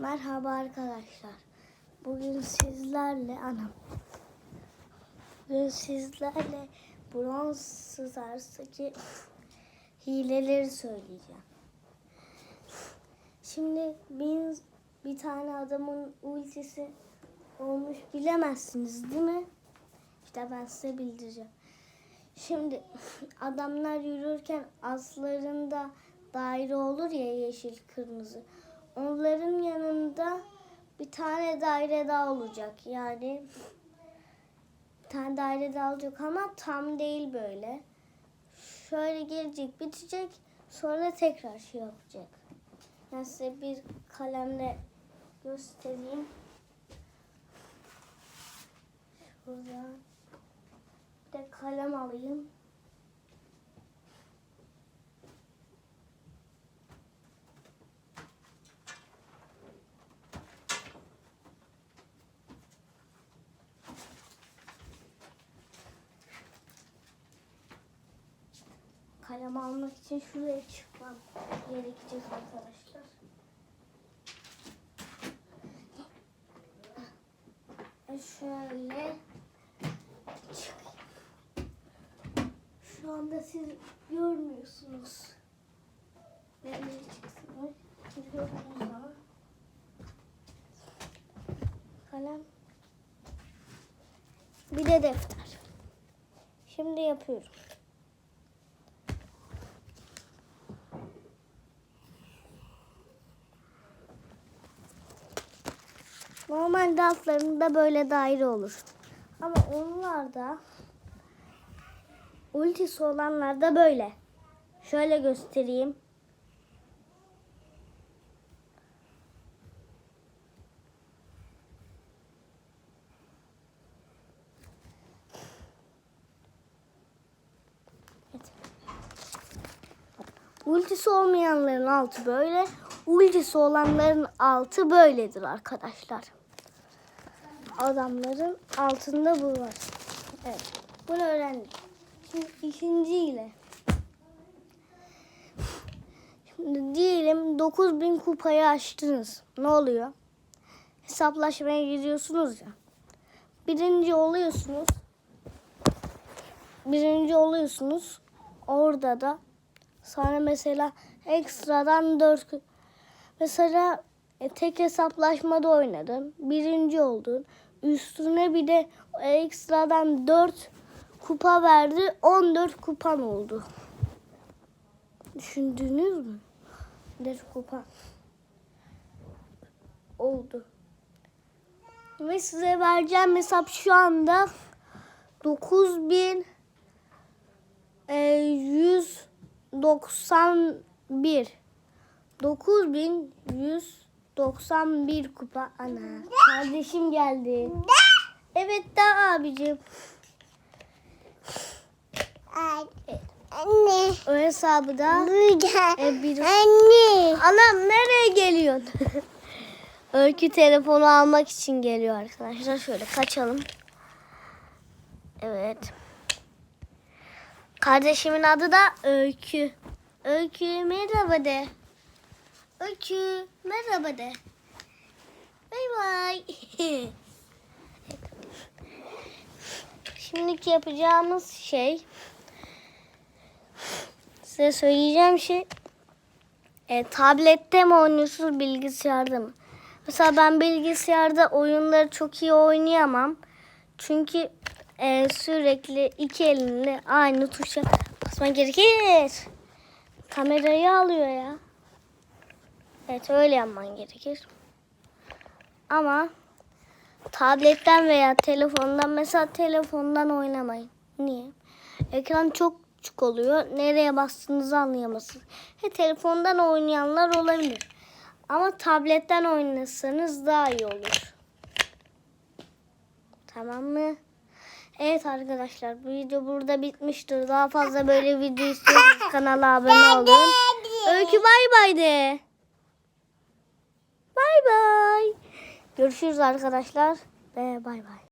Merhaba arkadaşlar. Bugün sizlerle anam. Bugün sizlerle bronz sızarstaki hileleri söyleyeceğim. Şimdi bir, bir tane adamın ultisi olmuş bilemezsiniz değil mi? İşte ben size bildireceğim. Şimdi adamlar yürürken aslarında daire olur ya yeşil kırmızı. Onların yanında bir tane daire daha olacak. Yani bir tane daire daha olacak ama tam değil böyle. Şöyle gelecek, bitecek. Sonra tekrar şey yapacak. Ben size bir kalemle göstereyim. Şurada bir de kalem alayım. Kalem almak için şuraya çıkmam gerekecek arkadaşlar. Şöyle çıkayım. Şu anda siz görmüyorsunuz. Nereye çıksın? Görüyorsunuz ama. Kalem. Bir de defter. Şimdi yapıyorum. Normalde altlarında böyle daire olur. Ama onlarda ultisi olanlarda böyle. Şöyle göstereyim. Ultisi olmayanların altı böyle. Ultisi olanların altı böyledir arkadaşlar. Adamların altında bu var. Evet. Bunu öğrendik. Şimdi ikinciyle. Şimdi diyelim 9000 kupayı açtınız. Ne oluyor? Hesaplaşmaya giriyorsunuz ya. Birinci oluyorsunuz. Birinci oluyorsunuz. Orada da sonra mesela ekstradan 4 Mesela e, tek hesaplaşmada oynadın. Birinci oldun. Üstüne bir de ekstradan 4 kupa verdi. 14 kupan oldu. Düşündünüz mü? 4 kupa oldu. Ve size vereceğim hesap şu anda 9100 191 9191 kupa ana. Kardeşim geldi. Evet de abicim. Anne. O hesabı da e, bir... Anne. Anam nereye geliyorsun? Öykü telefonu almak için geliyor arkadaşlar. Şöyle kaçalım. Evet. Kardeşimin adı da Öykü. Öykü merhaba de. Öykü merhaba de. Bay bay. Şimdiki yapacağımız şey size söyleyeceğim şey e, tablette mi oynuyorsunuz bilgisayarda mı? Mesela ben bilgisayarda oyunları çok iyi oynayamam. Çünkü e, sürekli iki elinle aynı tuşa basman gerekir. Kamerayı alıyor ya. Evet öyle yapman gerekir. Ama tabletten veya telefondan mesela telefondan oynamayın. Niye? Ekran çok küçük oluyor. Nereye bastığınızı anlayamazsınız. He, telefondan oynayanlar olabilir. Ama tabletten oynasanız daha iyi olur. Tamam mı? Evet arkadaşlar bu video burada bitmiştir. Daha fazla böyle video istiyorsanız kanala abone olun. Öykü bay bay de. Bay bay. Görüşürüz arkadaşlar ve bay bay.